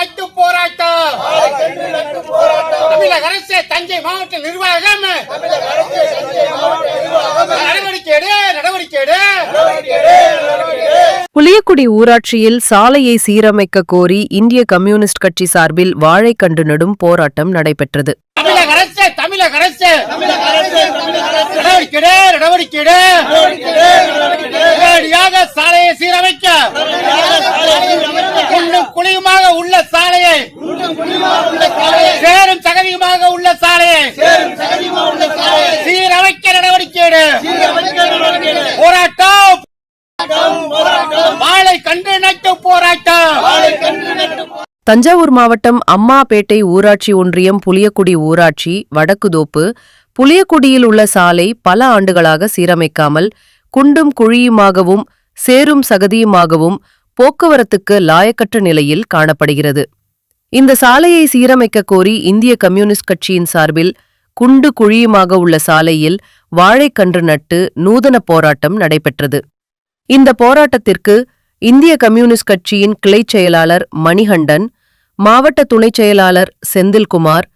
நட்டு போராட்டம். தமிழக அரசு தஞ்சை மாவட்ட நிர்வாகம். புளியக்குடி ஊராட்சியில் சாலையை சீரமைக்க கோரி இந்திய கம்யூனிஸ்ட் கட்சி சார்பில் வாழைக்கண்டு நடும் போராட்டம் நடைபெற்றது. தமிழக அரசு தமிழக அரசு. நடவடிக்கை நடவடிக்கை சாலையை சீரமைக்க. சாலையை சேரும் சகதியுமாக உள்ள சாலையை சீரமைக்க நடவடிக்கை எடு போராட்டம். வாழை கண்டு நட்டு போராட்டம். தஞ்சாவூர் மாவட்டம் அம்மாபேட்டை ஊராட்சி ஒன்றியம் புளியக்குடி ஊராட்சி வடக்குதோப்பு. புளியக்குடியில் உள்ள சாலை பல ஆண்டுகளாக சீரமைக்காமல் குண்டும் குழியுமாகவும் சேரும் சகதியுமாகவும் போக்குவரத்துக்கு லாயக்கற்ற நிலையில் காணப்படுகிறது. இந்த சாலையை சீரமைக்க கோரி இந்திய கம்யூனிஸ்ட் கட்சியின் சார்பில் குண்டு குழியுமாக உள்ள சாலையில் வாழைக்கன்று நட்டு நூதன போராட்டம் நடைபெற்றது. இந்த போராட்டத்திற்கு இந்திய கம்யூனிஸ்ட் கட்சியின் கிளைச் செயலாளர் மணிகண்டன் மாவட்ட துணைச் செயலாளர் செந்தில்குமார்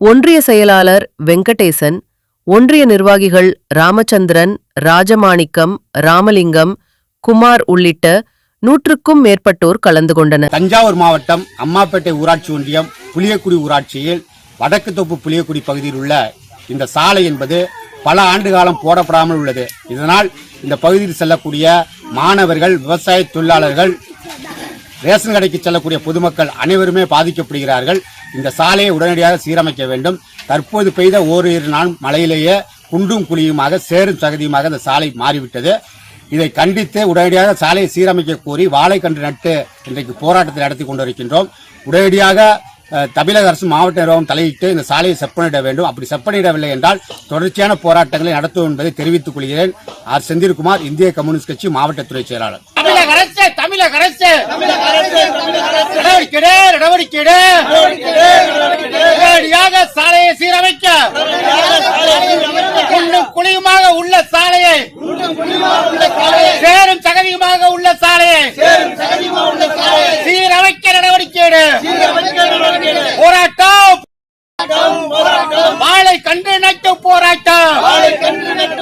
ஒன்றிய செயலாளர் வெங்கடேசன் ஒன்றிய நிர்வாகிகள் ராமச்சந்திரன் ராஜமாணிக்கம் ராமலிங்கம் குமார் உள்ளிட்ட நூற்றுக்கும் மேற்பட்டோர் கலந்து கொண்டனர். தஞ்சாவூர் மாவட்டம் அம்மாப்பேட்டை ஊராட்சி ஒன்றியம் புளியக்குடி ஊராட்சியில் வடக்கு தொப்பு புளியக்குடி பகுதியில் உள்ள இந்த சாலை என்பது பல ஆண்டு காலம் போடப்படாமல் உள்ளது. இதனால் இந்த பகுதியில் செல்லக்கூடிய மாணவர்கள் விவசாய தொழிலாளர்கள் ரேஷன் கடைக்கு செல்லக்கூடிய பொதுமக்கள் அனைவருமே பாதிக்கப்படுகிறார்கள். இந்த சாலையை உடனடியாக சீரமைக்க வேண்டும். தற்போது பெய்த ஓரிரு நாள் மழையிலேயே குண்டும் குழியுமாக சேரும் சகதியுமாக இந்த சாலை மாறிவிட்டது. இதை கண்டித்து உடனடியாக சாலையை சீரமைக்க கோரி வாழைக்கன்று நட்டு இன்றைக்கு போராட்டத்தை நடத்தி கொண்டிருக்கின்றோம். உடனடியாக அஹ், தமிழக அரசு மாவட்ட நிர்வாகம் தலையிட்டு இந்த சாலையை செப்பனிட வேண்டும். அப்படி செப்பனிடவில்லை என்றால் தொடர்ச்சியான போராட்டங்களை நடத்தும் என்பதை தெரிவித்துக் கொள்கிறேன். ஆர். செந்தில்குமார் இந்திய கம்யூனிஸ்ட் கட்சி மாவட்ட துறை செயலாளர். தமிழக அரசு தமிழக அரசு! நடவடிக்கை சாலையை சீரமைக்க! குழியுமாக உள்ள சாலையை சேரும் சகதியுமாக உள்ள சாலையை சீரமைக்க நடவடிக்கை போராட்டம். வாழை கண்டு நட்டு போராட்டம்.